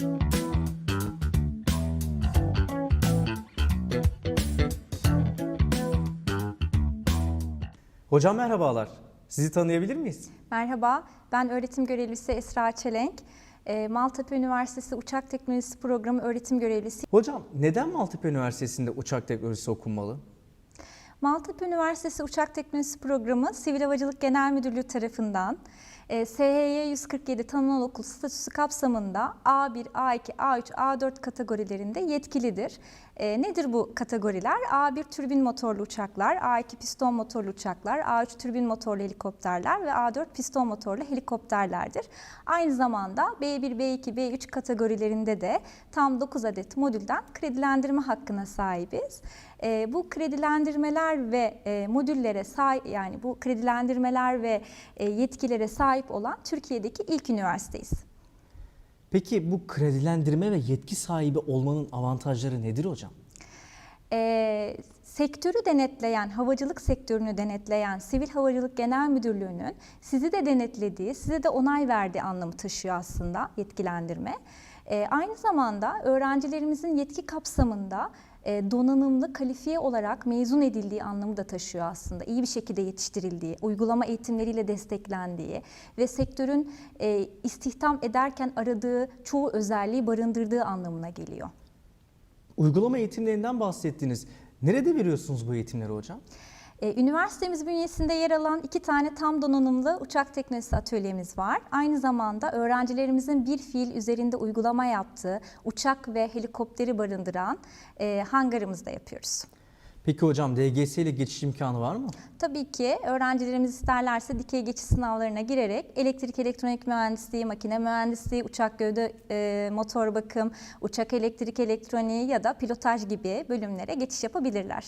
Hocam merhabalar. Sizi tanıyabilir miyiz? Merhaba, ben öğretim görevlisi Esra Çelenk. Ee, Maltepe Üniversitesi Uçak Teknolojisi Programı öğretim görevlisi. Hocam neden Maltepe Üniversitesi'nde uçak teknolojisi okunmalı? Maltepe Üniversitesi Uçak Teknolojisi Programı Sivil Havacılık Genel Müdürlüğü tarafından e, SHY 147 tanımlı okul statüsü kapsamında A1, A2, A3, A4 kategorilerinde yetkilidir. E, nedir bu kategoriler? A1 türbin motorlu uçaklar, A2 piston motorlu uçaklar, A3 türbin motorlu helikopterler ve A4 piston motorlu helikopterlerdir. Aynı zamanda B1, B2, B3 kategorilerinde de tam 9 adet modülden kredilendirme hakkına sahibiz. E, bu kredilendirmeler ve e, modüllere sahip yani bu kredilendirmeler ve e, yetkilere sahip olan Türkiye'deki ilk üniversiteyiz. Peki bu kredilendirme ve yetki sahibi olmanın avantajları nedir hocam? E, sektörü denetleyen, havacılık sektörünü denetleyen Sivil Havacılık Genel Müdürlüğü'nün sizi de denetlediği, size de onay verdiği anlamı taşıyor aslında yetkilendirme. E, aynı zamanda öğrencilerimizin yetki kapsamında donanımlı, kalifiye olarak mezun edildiği anlamı da taşıyor aslında. İyi bir şekilde yetiştirildiği, uygulama eğitimleriyle desteklendiği ve sektörün istihdam ederken aradığı çoğu özelliği barındırdığı anlamına geliyor. Uygulama eğitimlerinden bahsettiniz. Nerede veriyorsunuz bu eğitimleri hocam? Ee, Üniversitemiz bünyesinde yer alan iki tane tam donanımlı uçak teknolojisi atölyemiz var. Aynı zamanda öğrencilerimizin bir fiil üzerinde uygulama yaptığı uçak ve helikopteri barındıran e, hangarımızda yapıyoruz. Peki hocam DGS ile geçiş imkanı var mı? Tabii ki öğrencilerimiz isterlerse dikey geçiş sınavlarına girerek elektrik elektronik mühendisliği, makine mühendisliği, uçak gövde e, motor bakım, uçak elektrik elektroniği ya da pilotaj gibi bölümlere geçiş yapabilirler.